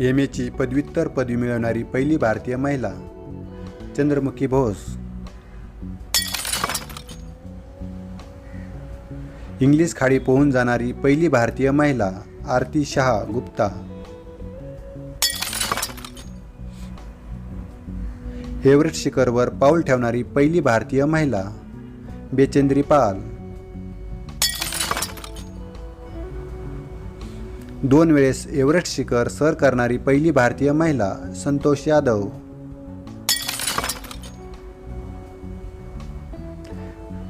M एची पदव्युत्तर पदवी मिळवणारी पहिली भारतीय महिला. चंद्रमुखी बोस इंग्लिश खाडी पोहून जाणारी पहिली भारतीय महिला आरती शहा गुप्ता. एव्हरेस्ट शिखरवर पाऊल ठेवणारी पहिली भारतीय महिला बेचेंद्री पाल. दोन वेळेस एव्हरेस्ट शिखर सर करणारी पहिली भारतीय महिला संतोष यादव.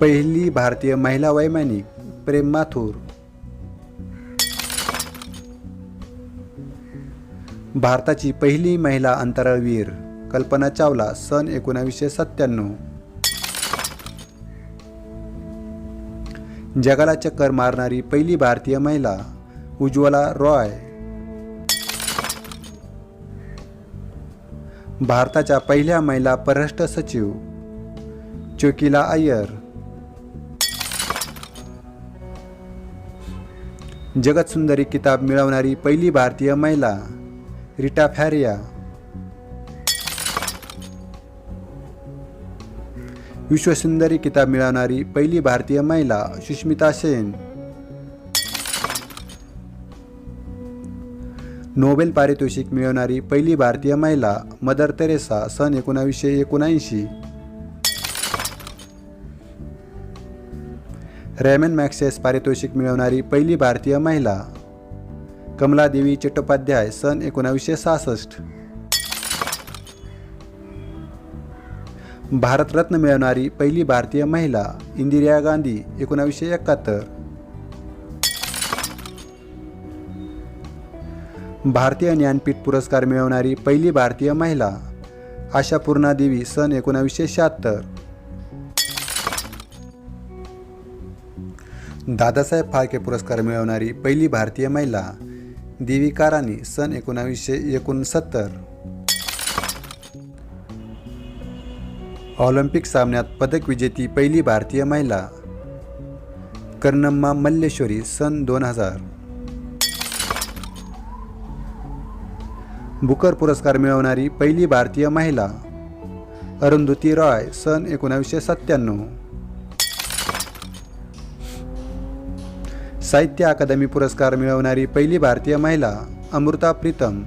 पहिली भारतीय महिला वैमानिक प्रेम माथुर. भारताची पहिली महिला अंतराळवीर कल्पना चावला सन एकोणावीसशे सत्त्याण्णव. जगाला चक्कर मारणारी पहिली भारतीय महिला उज्ज्वला रॉय. भारताच्या पहिल्या महिला परराष्ट्र सचिव चोकिला अय्यर. जगत सुंदरी किताब मिळवणारी पहिली भारतीय महिला रिटा फॅरिया. विश्वसुंदरी किताब मिळवणारी पहिली भारतीय महिला सुष्मिता सेन. नोबेल पारितोषिक मिळवणारी पहिली भारतीय महिला मदर तेरेसा सन एकोणावीसशे एकोणऐंशी. रॅमन मॅक्सेस पारितोषिक मिळवणारी पहिली भारतीय महिला. कमलादेवी चट्टोपाध्याय सन एकोणावीसशे सहासष्ट. भारतरत्न मिळवणारी पहिली भारतीय महिला इंदिरा गांधी एकोणावीसशे एकाहत्तर. भारतीय ज्ञानपीठ पुरस्कार मिळवणारी पहिली भारतीय महिला आशापूर्णा देवी सन एकोणावीसशे शहात्तर. दादासाहेब फाळके पुरस्कार मिळवणारी पहिली भारतीय महिला देविका राणी सन एकोणावीसशे एकोणसत्तर. ऑलिम्पिक सामन्यात पदक विजेती पहिली भारतीय महिला कर्णम्मा मल्लेश्वरी सन दोन हजार. बुकर पुरस्कार मिळवणारी पहिली भारतीय महिला अरुंधती रॉय सन एकोणावीसशे सत्त्याण्णव. साहित्य अकादमी पुरस्कार मिळवणारी पहिली भारतीय महिला अमृता प्रीतम.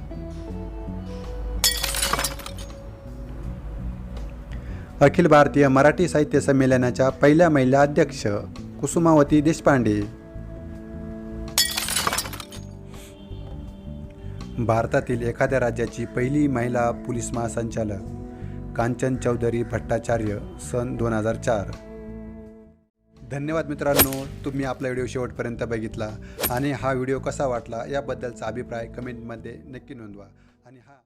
अखिल भारतीय मराठी साहित्य संमेलनाच्या पहिल्या महिला अध्यक्ष कुसुमावती देशपांडे. भारतातील एखाद्या राज्याची पहिली महिला पोलीस महासंचालक कांचन चौधरी भट्टाचार्य सन दोन हजार चार. धन्यवाद मित्रांनो तुम्ही आपला व्हिडिओ शेवटपर्यंत बघितला आणि हा व्हिडिओ कसा वाटला याबद्दलचा अभिप्राय कमेंटमध्ये नक्की नोंदवा. आणि हा